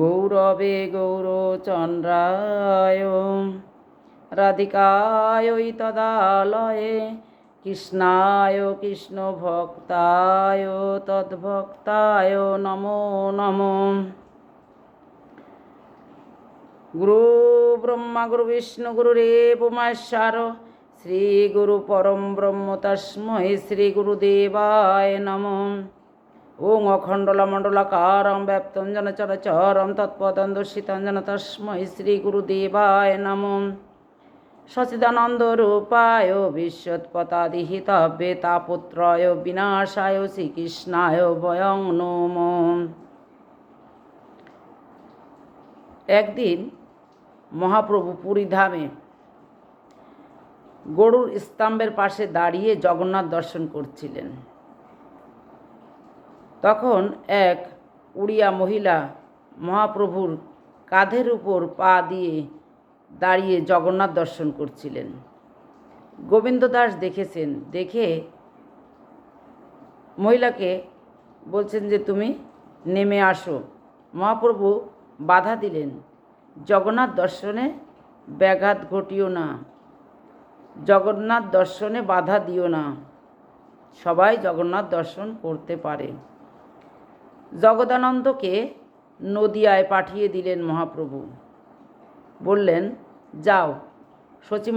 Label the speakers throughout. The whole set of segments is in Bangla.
Speaker 1: গৌরবে গৌরচন্দ্রায় রাধিকায় তদালয়ে কৃষ্ণায় কৃষ্ণ ভক্তায় তদ্ভক্তায় নমো নম গুরু ব্রহ্মা গুরু বিষ্ণু গুরু রে মহেশ্বর শ্রী গুরু পরম ব্রহ্ম তস্মৈ শ্রী গুরুদেবায় নমঃ ওং অখণ্ডলমণ্ডলাকারম ব্যপ্তম জন চরচরম তৎপদন্দর্শিতম জন শ্রী গুরুদেবায় নম সচিদানন্দ রূপায় বিশ্বৎপতাদিহিতব্যে তাপুত্রয় বিনাশায় শ্রীকৃষ্ণায় বয়ং নম একদিন মহাপ্রভু পুরী ধামে গরুর স্তম্ভের পাশে দাঁড়িয়ে জগন্নাথ দর্শন করছিলেন তখন এক উড়িয়া মহিলা মহাপ্রভুর কাঁধের উপর পা দিয়ে দাঁড়িয়ে জগন্নাথ দর্শন করছিলেন গোবিন্দ দাস দেখেছেন দেখে মহিলাকে বলছেন যে তুমি নেমে আসো মহাপ্রভু বাধা দিলেন জগন্নাথ দর্শনে ব্যাঘাত ঘটিও না জগন্নাথ দর্শনে বাধা দিও না সবাই জগন্নাথ দর্শন করতে পারে জগদানন্দকে নদিয়ায় পাঠিয়ে দিলেন মহাপ্রভু বললেন যাও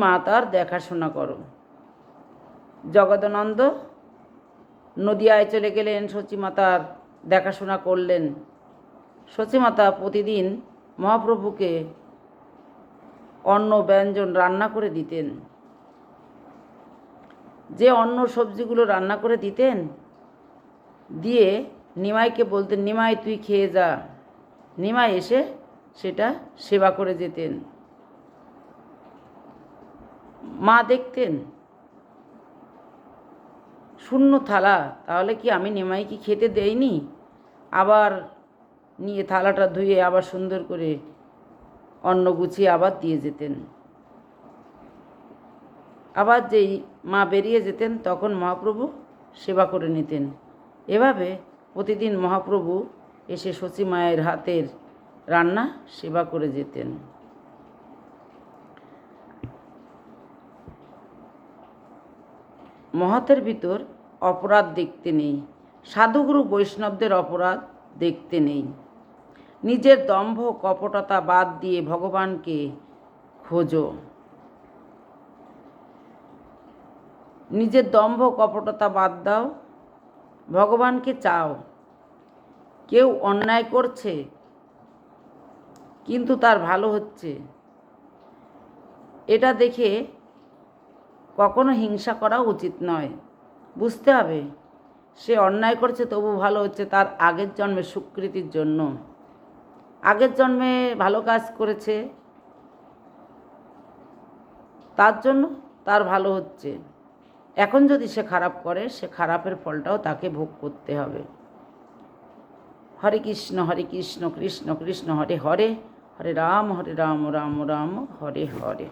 Speaker 1: মাতার দেখাশোনা করো জগদানন্দ নদিয়ায় চলে গেলেন মাতার দেখাশোনা করলেন মাতা প্রতিদিন মহাপ্রভুকে অন্ন ব্যঞ্জন রান্না করে দিতেন যে অন্য সবজিগুলো রান্না করে দিতেন দিয়ে নিমাইকে বলতেন নিমাই তুই খেয়ে যা নিমাই এসে সেটা সেবা করে যেতেন মা দেখতেন শূন্য থালা তাহলে কি আমি নিমাইকে খেতে দেইনি আবার নিয়ে থালাটা ধুয়ে আবার সুন্দর করে অন্ন গুছিয়ে আবার দিয়ে যেতেন আবার যেই মা বেরিয়ে যেতেন তখন মহাপ্রভু সেবা করে নিতেন এভাবে প্রতিদিন মহাপ্রভু এসে শচী মায়ের হাতের রান্না সেবা করে যেতেন মহতের ভিতর অপরাধ দেখতে নেই সাধুগুরু বৈষ্ণবদের অপরাধ দেখতে নেই নিজের দম্ভ কপটতা বাদ দিয়ে ভগবানকে খোঁজো নিজের দম্ভ কপটতা বাদ দাও ভগবানকে চাও কেউ অন্যায় করছে কিন্তু তার ভালো হচ্ছে এটা দেখে কখনো হিংসা করা উচিত নয় বুঝতে হবে সে অন্যায় করছে তবু ভালো হচ্ছে তার আগের জন্মে সুকৃতির জন্য আগের জন্মে ভালো কাজ করেছে তার জন্য তার ভালো হচ্ছে এখন যদি সে খারাপ করে সে খারাপের ফলটাও তাকে ভোগ করতে হবে হরে কৃষ্ণ হরে কৃষ্ণ কৃষ্ণ কৃষ্ণ হরে হরে হরে রাম হরে রাম রাম রাম হরে হরে